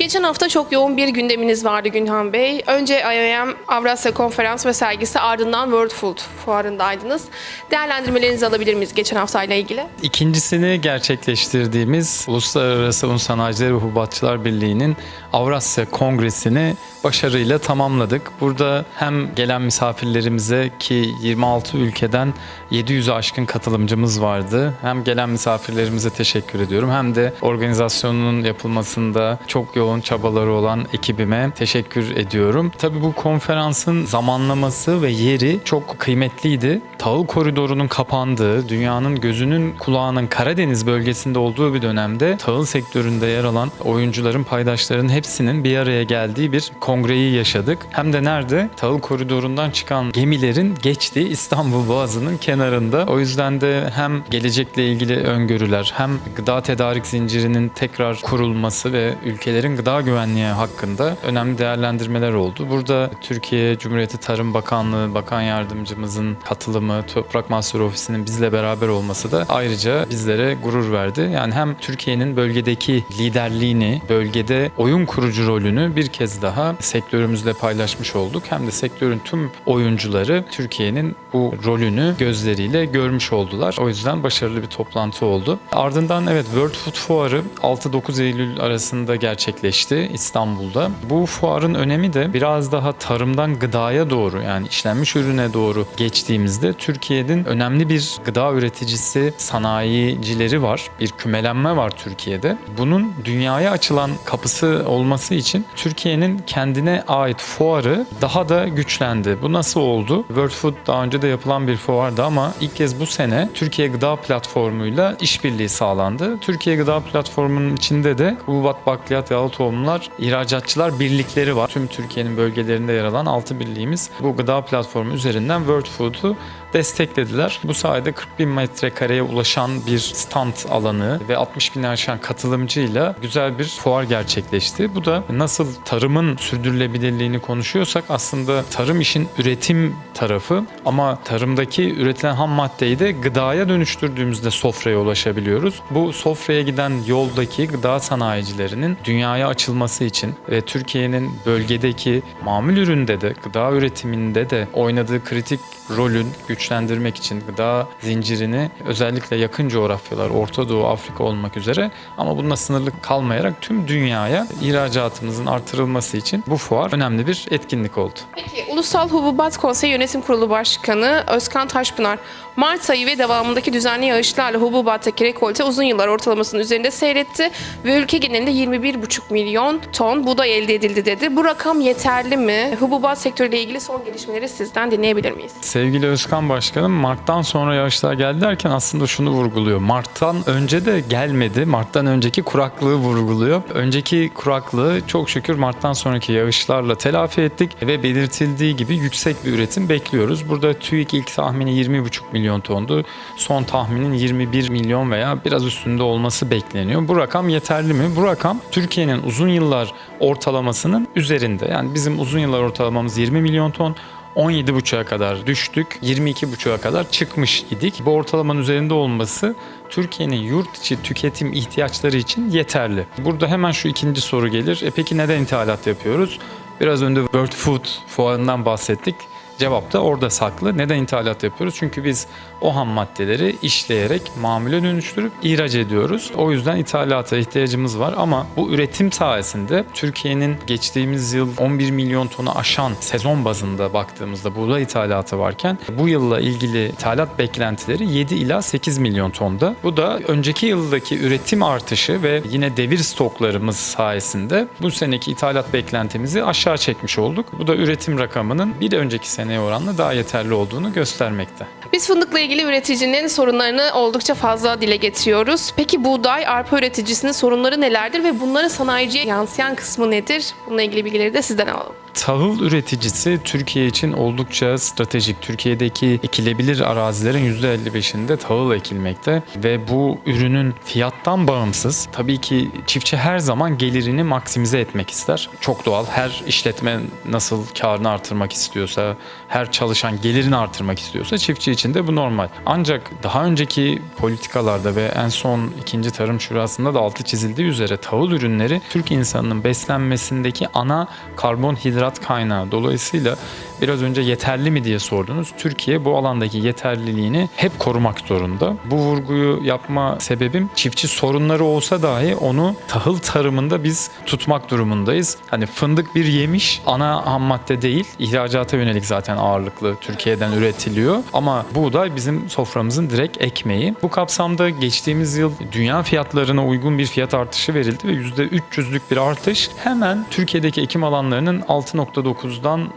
Geçen hafta çok yoğun bir gündeminiz vardı Günhan Bey. Önce IOM Avrasya Konferans ve sergisi ardından World Food fuarındaydınız. Değerlendirmelerinizi alabilir miyiz geçen haftayla ilgili? İkincisini gerçekleştirdiğimiz Uluslararası Un Sanayicileri ve Hububatçılar Birliği'nin Avrasya Kongresi'ni başarıyla tamamladık. Burada hem gelen misafirlerimize ki 26 ülkeden 700'ü aşkın katılımcımız vardı. Hem gelen misafirlerimize teşekkür ediyorum hem de organizasyonun yapılmasında çok yoğun çabaları olan ekibime teşekkür ediyorum. Tabii bu konferansın zamanlaması ve yeri çok kıymetliydi. Tahıl koridorunun kapandığı, dünyanın gözünün kulağının Karadeniz bölgesinde olduğu bir dönemde tahıl sektöründe yer alan oyuncuların, paydaşların hepsinin bir araya geldiği bir kongreyi yaşadık. Hem de nerede? Tahıl koridorundan çıkan gemilerin geçtiği İstanbul Boğazı'nın kenarında. O yüzden de hem gelecekle ilgili öngörüler, hem gıda tedarik zincirinin tekrar kurulması ve ülkelerin gıda güvenliği hakkında önemli değerlendirmeler oldu. Burada Türkiye Cumhuriyeti Tarım Bakanlığı Bakan Yardımcımızın katılımı, Toprak Mahsulü Ofisi'nin bizle beraber olması da ayrıca bizlere gurur verdi. Yani hem Türkiye'nin bölgedeki liderliğini, bölgede oyun kurucu rolünü bir kez daha sektörümüzle paylaşmış olduk. Hem de sektörün tüm oyuncuları Türkiye'nin bu rolünü gözleriyle görmüş oldular. O yüzden başarılı bir toplantı oldu. Ardından evet World Food Fuarı 6-9 Eylül arasında gerçekleşti İstanbul'da. Bu fuarın önemi de biraz daha tarımdan gıdaya doğru yani işlenmiş ürüne doğru geçtiğimizde Türkiye'nin önemli bir gıda üreticisi, sanayicileri var. Bir kümelenme var Türkiye'de. Bunun dünyaya açılan kapısı olması için Türkiye'nin kendine ait fuarı daha da güçlendi. Bu nasıl oldu? World Food daha önce de yapılan bir fuardı ama ilk kez bu sene Türkiye Gıda Platformu'yla işbirliği sağlandı. Türkiye Gıda Platformu'nun içinde de hububat, bakliyat, yağlı tohumlar, ihracatçılar birlikleri var. Tüm Türkiye'nin bölgelerinde yer alan 6 birliğimiz bu gıda platformu üzerinden World Food'u desteklediler. Bu sayede 40 bin metrekareye ulaşan bir stand alanı ve 60 bin aşan katılımcıyla güzel bir fuar gerçekleşti. Bu da nasıl tarımın sürdürülebilirliğini konuşuyorsak aslında tarım işin üretim tarafı ama tarımdaki üretilen ham maddeyi de gıdaya dönüştürdüğümüzde sofraya ulaşabiliyoruz. Bu sofraya giden yoldaki gıda sanayicilerinin dünyaya açılması için ve Türkiye'nin bölgedeki mamul üründe de gıda üretiminde de oynadığı kritik rolün güçlendirmek için gıda zincirini özellikle yakın coğrafyalar, Orta Doğu, Afrika olmak üzere ama bununla sınırlı kalmayarak tüm dünyaya ihracatımızın artırılması için bu fuar önemli bir etkinlik oldu. Peki Ulusal Hububat Konseyi Yönetim Kurulu Başkanı Özkan Taşpınar, Mart ayı ve devamındaki düzenli yağışlarla hububattaki rekolte uzun yıllar ortalamasının üzerinde seyretti ve ülke genelinde 21,5 milyon ton buğday elde edildi dedi. Bu rakam yeterli mi? Hububat sektörüyle ilgili son gelişmeleri sizden dinleyebilir miyiz? Sevgili Özkan Başkanım Mart'tan sonra yağışlar geldi derken aslında şunu vurguluyor. Mart'tan önce de gelmedi. Mart'tan önceki kuraklığı vurguluyor. Önceki kuraklığı çok şükür Mart'tan sonraki yağışlarla telafi ettik ve belirtildiği gibi yüksek bir üretim bekliyoruz. Burada TÜİK ilk tahmini 20,5 milyon tondu. Son tahminin 21 milyon veya biraz üstünde olması bekleniyor. Bu rakam yeterli mi? Bu rakam Türkiye'nin uzun yıllar ortalamasının üzerinde. Yani bizim uzun yıllar ortalamamız 20 milyon ton. 17.5'a kadar düştük. 22.5'a kadar çıkmış idik. Bu ortalamanın üzerinde olması Türkiye'nin yurt içi tüketim ihtiyaçları için yeterli. Burada hemen şu ikinci soru gelir. E peki neden ithalat yapıyoruz? Biraz önce World Food fuarından bahsettik. Cevap da orada saklı. Neden ithalat yapıyoruz? Çünkü biz o ham maddeleri işleyerek mamule dönüştürüp ihraç ediyoruz. O yüzden ithalata ihtiyacımız var ama bu üretim sayesinde Türkiye'nin geçtiğimiz yıl 11 milyon tonu aşan sezon bazında baktığımızda buğday ithalatı varken bu yılla ilgili ithalat beklentileri 7 ila 8 milyon tonda. Bu da önceki yıldaki üretim artışı ve yine devir stoklarımız sayesinde bu seneki ithalat beklentimizi aşağı çekmiş olduk. Bu da üretim rakamının bir önceki seneye oranla daha yeterli olduğunu göstermekte. Biz fındıkla ilgili üreticinin sorunlarını oldukça fazla dile getiriyoruz. Peki buğday, arpa üreticisinin sorunları nelerdir ve bunların sanayiciye yansıyan kısmı nedir? Bununla ilgili bilgileri de sizden alalım. Tahıl üreticisi Türkiye için oldukça stratejik. Türkiye'deki ekilebilir arazilerin %55'inde tahıl ekilmekte ve bu ürünün fiyattan bağımsız. Tabii ki çiftçi her zaman gelirini maksimize etmek ister. Çok doğal. Her işletme nasıl karını artırmak istiyorsa, her çalışan gelirini artırmak istiyorsa çiftçi için de bu normal. Ancak daha önceki politikalarda ve en son ikinci tarım şurasında da altı çizildiği üzere tahıl ürünleri Türk insanının beslenmesindeki ana karbonhidrat kaynağı. Dolayısıyla biraz önce yeterli mi diye sordunuz. Türkiye bu alandaki yeterliliğini hep korumak zorunda. Bu vurguyu yapma sebebim çiftçi sorunları olsa dahi onu tahıl tarımında biz tutmak durumundayız. Hani fındık bir yemiş ana ham madde değil. İhracata yönelik zaten ağırlıklı Türkiye'den üretiliyor. Ama buğday bizim soframızın direkt ekmeği. Bu kapsamda geçtiğimiz yıl dünya fiyatlarına uygun bir fiyat artışı verildi ve %300'lük bir artış hemen Türkiye'deki ekim alanlarının 6.9'dan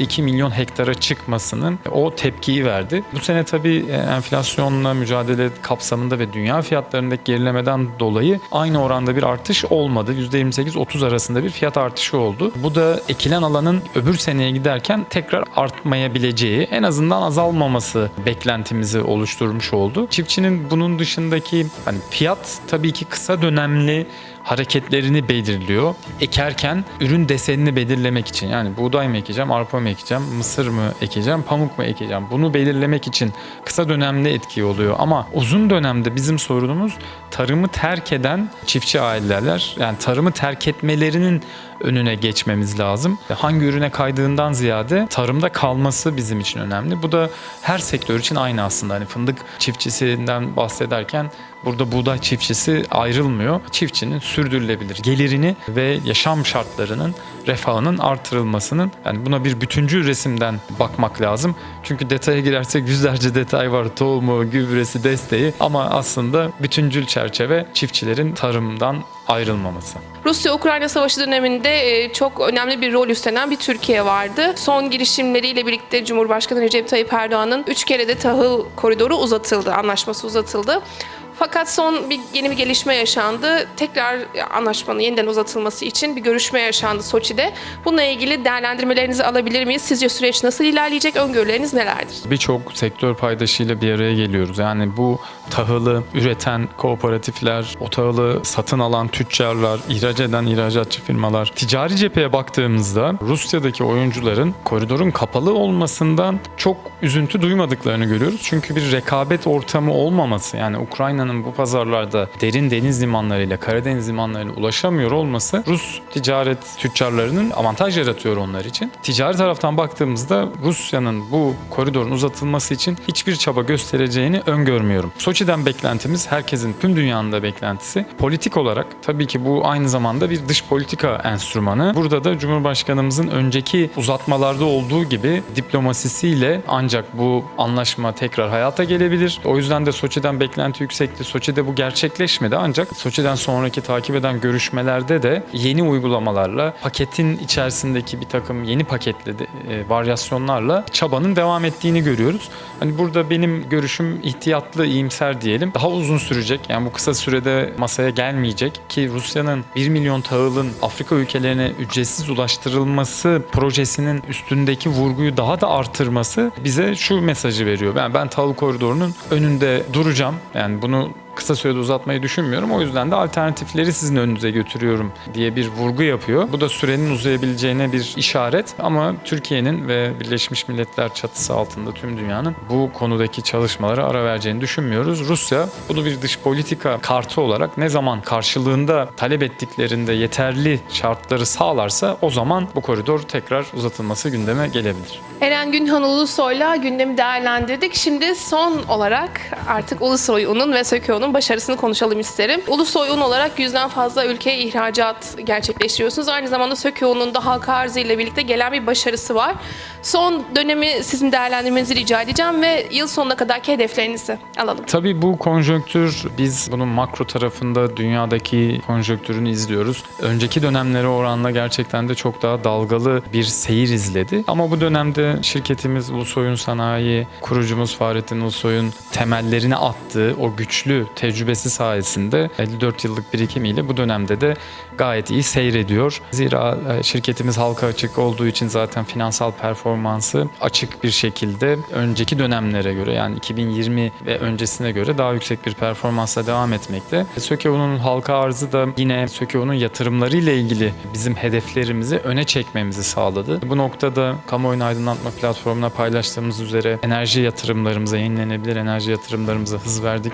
7.2 milyon hektara çıkmasının o tepkiyi verdi. Bu sene tabii e, enflasyonla mücadele kapsamında ve dünya fiyatlarındaki gerilemeden dolayı aynı oranda bir artış olmadı. %28-30 arasında bir fiyat artışı oldu. Bu da ekilen alanın öbür seneye giderken tekrar artmayabileceği, en azından azalmaması beklentimizi oluşturmuş oldu. Çiftçinin bunun dışındaki hani fiyat tabii ki kısa dönemli hareketlerini belirliyor. Ekerken ürün desenini belirlemek için yani buğday mı ekeceğim, arpa mı ekeceğim, mısır mı ekeceğim, pamuk mu ekeceğim bunu belirlemek için kısa dönemli etki oluyor. Ama uzun dönemde bizim sorunumuz tarımı terk eden çiftçi aileler yani tarımı terk etmelerinin önüne geçmemiz lazım. Hangi ürüne kaydığından ziyade tarımda kalması bizim için önemli. Bu da her sektör için aynı aslında. Hani fındık çiftçisinden bahsederken burada buğday çiftçisi ayrılmıyor. Çiftçinin sürdürülebilir gelirini ve yaşam şartlarının refahının artırılmasının yani buna bir bütüncül resimden bakmak lazım. Çünkü detaya girersek yüzlerce detay var. Tohumu, gübresi, desteği ama aslında bütüncül çerçeve çiftçilerin tarımdan ayrılmaması. Rusya-Ukrayna savaşı döneminde e, çok önemli bir rol üstlenen bir Türkiye vardı. Son girişimleriyle birlikte Cumhurbaşkanı Recep Tayyip Erdoğan'ın 3 kere de tahıl koridoru uzatıldı, anlaşması uzatıldı. Fakat son bir yeni bir gelişme yaşandı. Tekrar anlaşmanın yeniden uzatılması için bir görüşme yaşandı Soçi'de. Bununla ilgili değerlendirmelerinizi alabilir miyiz? Sizce süreç nasıl ilerleyecek? Öngörüleriniz nelerdir? Birçok sektör paydaşıyla bir araya geliyoruz. Yani bu tahılı üreten kooperatifler, o tahılı satın alan tüccarlar, ihraç eden ihracatçı firmalar. Ticari cepheye baktığımızda Rusya'daki oyuncuların koridorun kapalı olmasından çok üzüntü duymadıklarını görüyoruz. Çünkü bir rekabet ortamı olmaması yani Ukrayna'nın bu pazarlarda derin deniz limanlarıyla, Karadeniz limanlarıyla ulaşamıyor olması Rus ticaret tüccarlarının avantaj yaratıyor onlar için. Ticari taraftan baktığımızda Rusya'nın bu koridorun uzatılması için hiçbir çaba göstereceğini öngörmüyorum. Soçi'den beklentimiz herkesin tüm dünyanın da beklentisi. Politik olarak tabii ki bu aynı zamanda bir dış politika enstrümanı. Burada da Cumhurbaşkanımızın önceki uzatmalarda olduğu gibi diplomasisiyle ancak bu anlaşma tekrar hayata gelebilir. O yüzden de Soçi'den beklenti yüksekti. Soçi'de bu gerçekleşmedi ancak Soçi'den sonraki takip eden görüşmelerde de yeni uygulamalarla paketin içerisindeki bir takım yeni paketli de, e, varyasyonlarla çabanın devam ettiğini görüyoruz. Hani burada benim görüşüm ihtiyatlı, iyimser diyelim. Daha uzun sürecek. Yani bu kısa sürede masaya gelmeyecek ki Rusya'nın 1 milyon tahılın Afrika ülkelerine ücretsiz ulaştırılması projesinin üstündeki vurguyu daha da artırması bize şu mesajı veriyor. Ben ben tahıl koridorunun önünde duracağım. Yani bunu know, kısa sürede uzatmayı düşünmüyorum. O yüzden de alternatifleri sizin önünüze götürüyorum diye bir vurgu yapıyor. Bu da sürenin uzayabileceğine bir işaret ama Türkiye'nin ve Birleşmiş Milletler çatısı altında tüm dünyanın bu konudaki çalışmalara ara vereceğini düşünmüyoruz. Rusya bunu bir dış politika kartı olarak ne zaman karşılığında talep ettiklerinde yeterli şartları sağlarsa o zaman bu koridor tekrar uzatılması gündeme gelebilir. Eren Günhan Ulusoy'la gündemi değerlendirdik. Şimdi son olarak artık Ulusoy Un'un ve Söke Un'un başarısını konuşalım isterim. Ulusoy Un olarak yüzden fazla ülkeye ihracat gerçekleştiriyorsunuz. Aynı zamanda Söke Un'un da halka arzı ile birlikte gelen bir başarısı var. Son dönemi sizin değerlendirmenizi rica edeceğim ve yıl sonuna kadarki hedeflerinizi alalım. Tabii bu konjonktür biz bunun makro tarafında dünyadaki konjonktürünü izliyoruz. Önceki dönemlere oranla gerçekten de çok daha dalgalı bir seyir izledi. Ama bu dönemde şirketimiz Ulusoy'un sanayi, kurucumuz Fahrettin Ulusoy'un temellerini attığı o güçlü tecrübesi sayesinde 54 yıllık birikimiyle bu dönemde de gayet iyi seyrediyor. Zira e, şirketimiz halka açık olduğu için zaten finansal performansı açık bir şekilde önceki dönemlere göre yani 2020 ve öncesine göre daha yüksek bir performansla devam etmekte. Sökeo'nun halka arzı da yine Sökeo'nun yatırımları ile ilgili bizim hedeflerimizi öne çekmemizi sağladı. Bu noktada kamuoyunu aydınlatma platformuna paylaştığımız üzere enerji yatırımlarımıza, yenilenebilir enerji yatırımlarımıza hız verdik.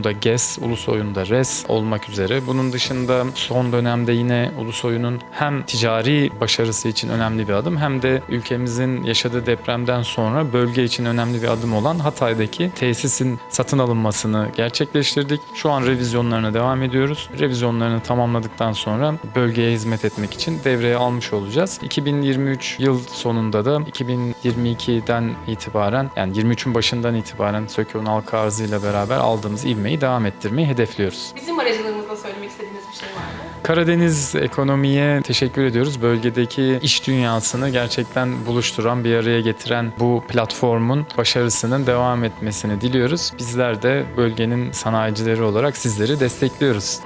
Sökeo'nda GES, Ulusoy'unda RES olmak üzere. Bunun dışında son dönemde yine Ulusoy'un hem ticari başarısı için önemli bir adım hem de ülkemizin yaşadığı depremden sonra bölge için önemli bir adım olan Hatay'daki tesisin satın alınmasını gerçekleştirdik. Şu an revizyonlarına devam ediyoruz. Revizyonlarını tamamladıktan sonra bölgeye hizmet etmek için devreye almış olacağız. 2023 yıl sonunda da 2022'den itibaren yani 23'ün başından itibaren Sökeo'nun halka arzıyla beraber aldığımız ivmeyi devam ettirmeyi hedefliyoruz. Bizim aracılığımızla söylemek istediğiniz bir şey var mı? Karadeniz ekonomiye teşekkür ediyoruz. Bölgedeki iş dünyasını gerçekten buluşturan, bir araya getiren bu platformun başarısının devam etmesini diliyoruz. Bizler de bölgenin sanayicileri olarak sizleri destekliyoruz.